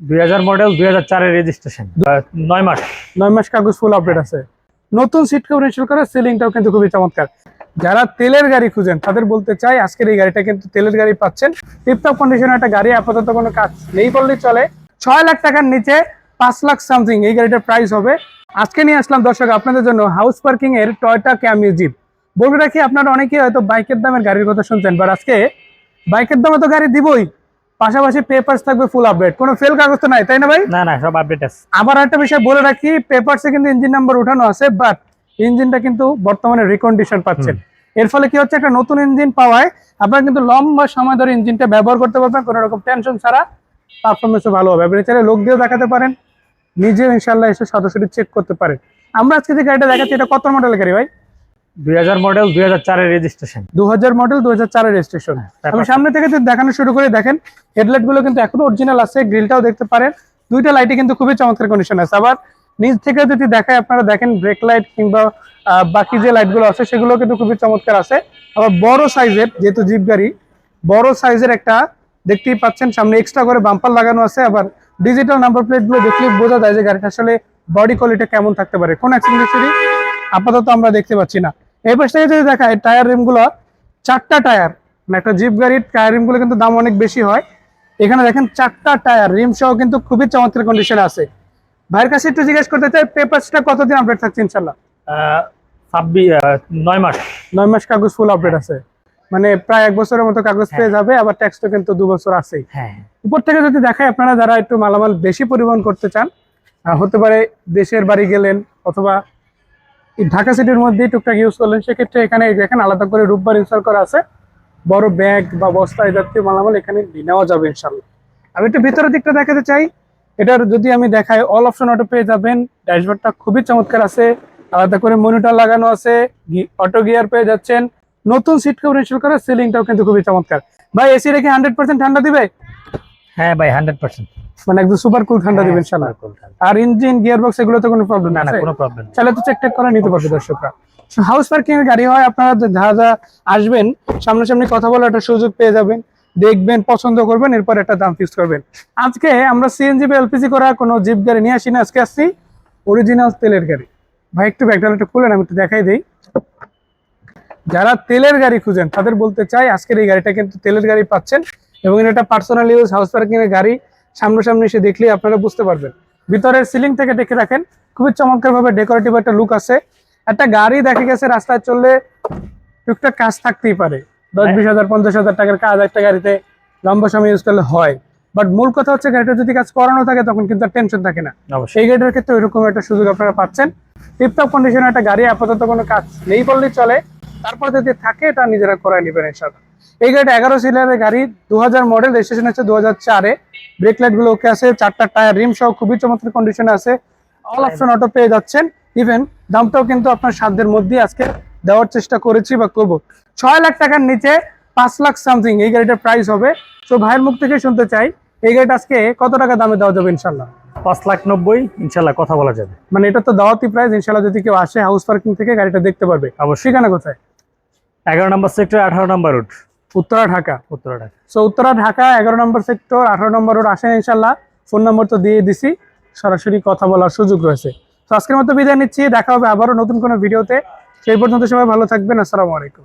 দুই হাজার মডেল দুই হাজার চারের রেজিস্ট্রেশন নয় মাস। নয় মাস কাগজ ফুল আপডেট আছে। নতুন সিট কভার ইনস্টল করা সিলিংটাও কিন্তু খুবই চমৎকার। যারা তেলের গাড়ি খুঁজেন, তাদের বলতে চাই আজকের এই গাড়িটা কিন্তু তেলের গাড়ি পাচ্ছেন। টিপটপ কন্ডিশনে একটা গাড়ি, আপাতত কোনো কাজ নেই বললেই চলে। ছয় লাখ টাকার নিচে পাঁচ লাখ সামথিং এই গাড়িটার প্রাইস হবে। আজকে নিয়ে আসলাম দর্শক, আপনাদের জন্য হাউস পার্কিং এর টয়টা ক্যামিও জিপ বলবে রাখি, আপনারা অনেকেই হয়তো বাইকের দামের গাড়ির কথা শুনছেন বাট আজকে বাইকের দামে তো গাড়ি দিবই। পাশাপাশি পেপারস থাকবে ফুল আপডেট কোনো ফেল কাগজ তো নাই তাই না ভাই? না না সব আপডেট আছে। আবার একটা বিষয় বলে রাখি পেপারসে কিন্তু ইঞ্জিন নাম্বার উঠানো আছে বাট ইঞ্জিনটা কিন্তু বর্তমানে রিকন্ডিশন পাচ্ছেন। এর ফলে কি হচ্ছে একটা নতুন ইঞ্জিন পাওয়ায় আপনারা কিন্তু লম্বা সময় ধরে ইঞ্জিনটা ব্যবহার করতে পারবেন কোনো রকম টেনশন ছাড়া পারফরমেন্সও ভালো হবে। আপনি চাইলে লোক দিয়েও দেখাতে পারেন নিজেও ইনশাল্লাহ এসে সরাসরি চেক করতে পারেন। আমরা আজকে যে গাড়িটা দেখাচ্ছি এটা কত মডেলের গাড়ি ভাই? দুই হাজার মডেল দুই হাজার চারের রেজিস্ট্রেশন দু হাজার মডেল দু হাজার চারের রেজিস্ট্রেশন আমি সামনে থেকে দেখানো শুরু করে দেখেন হেডলাইটগুলো কিন্তু এখনও অরিজিনাল আছে গ্রিলটাও দেখতে পারেন। দুইটা লাইটই কিন্তু খুবই চমৎকার কন্ডিশন আছে। আবার নিচ থেকে যদি দেখায় আপনারা দেখেন ব্রেক লাইট কিংবা বাকি যে লাইটগুলো আছে সেগুলো কিন্তু খুবই চমৎকার আছে। আবার বড় সাইজের যেহেতু জিপ গাড়ি বড় সাইজের একটা দেখতেই পাচ্ছেন সামনে এক্সট্রা করে বাম্পার লাগানো আছে। আবার ডিজিটাল নাম্বার প্লেটগুলো দেখলে বোঝা যায় যে গাড়িটা আসলে বডি কোয়ালিটি কেমন থাকতে পারে। কোন অ্যাক্সেসরি আপাতত আমরা দেখতে পাচ্ছি না। এই পাশ থেকে যদি দেখায় টায়ার রিমগুলো চারটা টায়ার মানে একটা জিপ গাড়ির টায়ার রিমগুলো কিন্তু দাম অনেক বেশি হয়। এখানে দেখেন চারটা টায়ার রিম সহ কিন্তু খুবই চমৎকার কন্ডিশনে আছে। ভাইয়ের কাছে একটু জিজ্ঞেস করতে চাই পেপারসটা কতদিন আপডেট থাকছে ইনশাল্লাহ ছাব্বিশ নয় মাস। নয় মাস কাগজ ফুল আপডেট আছে। মানে প্রায় এক বছরের মতো কাগজ পেয়ে যাবে আবার ট্যাক্স তো কিন্তু দু বছর আছেই। হ্যাঁ। উপর থেকে যদি দেখায় আপনারা যারা একটু মালামাল বেশি পরিবহন করতে চান হতে পারে দেশের বাড়ি গেলেন অথবা এই ঢাকা সিটির মধ্যে টুকটাক ইউজ করলেন, সেক্ষেত্রে এখানে দেখেন আলাদা করে রূপবার ইনস্টল করা আছে। বড় ব্যাগ বা বস্তা এই জাতীয় মালামাল এখানে নেওয়া যাবে ইনশাল্লাহ আমি একটু ভিতরের দিকটা দেখাতে চাই। এটার যদি আমি দেখাই অল অপশন অটো পেয়ে যাবেন। ড্যাশবোর্ডটা খুবই চমৎকার আছে। আলাদা করে মনিটর লাগানো আছে। অটো গিয়ার পেয়ে যাচ্ছেন। নতুন সিট কভার ইনস্টল করা সিলিংটাও কিন্তু খুবই চমৎকার। ভাই এসি রেখে হান্ড্রেড পার্সেন্ট ঠান্ডা দিবে? হ্যাঁ ভাই হান্ড্রেড পার্সেন্ট মানে একদম সুপার কুল ঠান্ডা দিবেন ইনশাআল্লাহ আর ইঞ্জিন গিয়ার বক্স এগুলো তো কোনো প্রবলেম না না না কোনো প্রবলেম চাইলে তো চেক টেক করে নিতে পারবে দর্শকরা। হাউস পার্কিং এর গাড়ি হয় আপনারা যা যা আসবেন সামনাসামনি কথা বলার একটা সুযোগ পেয়ে যাবেন দেখবেন পছন্দ করবেন এরপর একটা দাম ফিক্স করবেন। আজকে আমরা সিএনজি বা এলপিজি করা কোনো জিপ গাড়ি নিয়ে আসি না আজকে আসছি অরিজিনাল তেলের গাড়ি। ভাই একটু ব্যাগটা একটু খুলেন আমি একটু দেখাই দিই। যারা তেলের গাড়ি খুঁজেন তাদের বলতে চাই আজকের এই গাড়িটা কিন্তু তেলের গাড়ি পাচ্ছেন এবং এটা পার্সোনাল ইউজ হাউস পার্কিং এর গাড়ি। সামনাসামনি এসে দেখলেই আপনারা বুঝতে পারবেন। ভিতরের সিলিং থেকে দেখে রাখেন খুবই চমৎকার ভাবে ডেকোরেটিভ একটা লুক আছে। একটা গাড়ি দেখা গেছে রাস্তায় চললে টুকটাক কাজ থাকতেই পারে। দশ বিশ হাজার পঞ্চাশ হাজার টাকার কাজ একটা গাড়িতে লম্বা সময় ইউজ করলে হয়। বাট মূল কথা হচ্ছে গাড়িটা যদি কাজ করানো থাকে তখন কিন্তু টেনশন থাকে না। সেই গাড়িটার ক্ষেত্রে ওইরকম একটা সুযোগ আপনারা পাচ্ছেন। টিপটপ কন্ডিশনে একটা গাড়ি আপাতত কোনো কাজ নেই বললেই চলে। তারপর যদি থাকে এটা নিজেরা করাই নেবেন ইনশাল্লাহ এই গাড়িটা এগারো সিলিয়ারের গাড়ি দু হাজার মডেল রেজিস্ট্রেশন আছে দু হাজার চারে। ব্রেক লাইটগুলো ওকে আছে চারটা টায়ার রিম সহ খুবই চমৎকার কন্ডিশনে আছে। অল অপশন অটো পেয়ে যাচ্ছেন। ইভেন দামটাও কিন্তু আপনার সাধ্যের মধ্যে আজকে দেওয়ার চেষ্টা করেছি বা করব। ছয় লাখ টাকার নিচে পাঁচ লাখ সামথিং এই গাড়িটার প্রাইস হবে। তো ভাইয়ের মুখ থেকে শুনতে চাই এই গাড়িটা আজকে কত টাকা দামে দেওয়া যাবে ইনশাল্লাহ পাঁচ লাখ নব্বই ইনশাল্লাহ কথা বলা যাবে। মানে এটা তো দাওয়াতি প্রাইস ইনশাল্লাহ যদি কেউ আসে হাউস পার্কিং থেকে গাড়িটা দেখতে পারবে। অবশ্যই। ঠিকানা কোথায়? এগারো নম্বর সেক্টর আঠারো number route Uttara Dhaka. Uttara Dhaka. So Uttara Dhaka এগারো নম্বর সেক্টর আঠারো নম্বর রোড আসেন ইনশাল্লাহ ফোন নম্বর তো দিয়ে দিছি সরাসরি কথা বলার সুযোগ রয়েছে। তো আজকের মতো বিদায় নিচ্ছি দেখা হবে আবারও নতুন কোনো ভিডিওতে সেই পর্যন্ত সবাই ভালো থাকবেন আসসালামু আলাইকুম।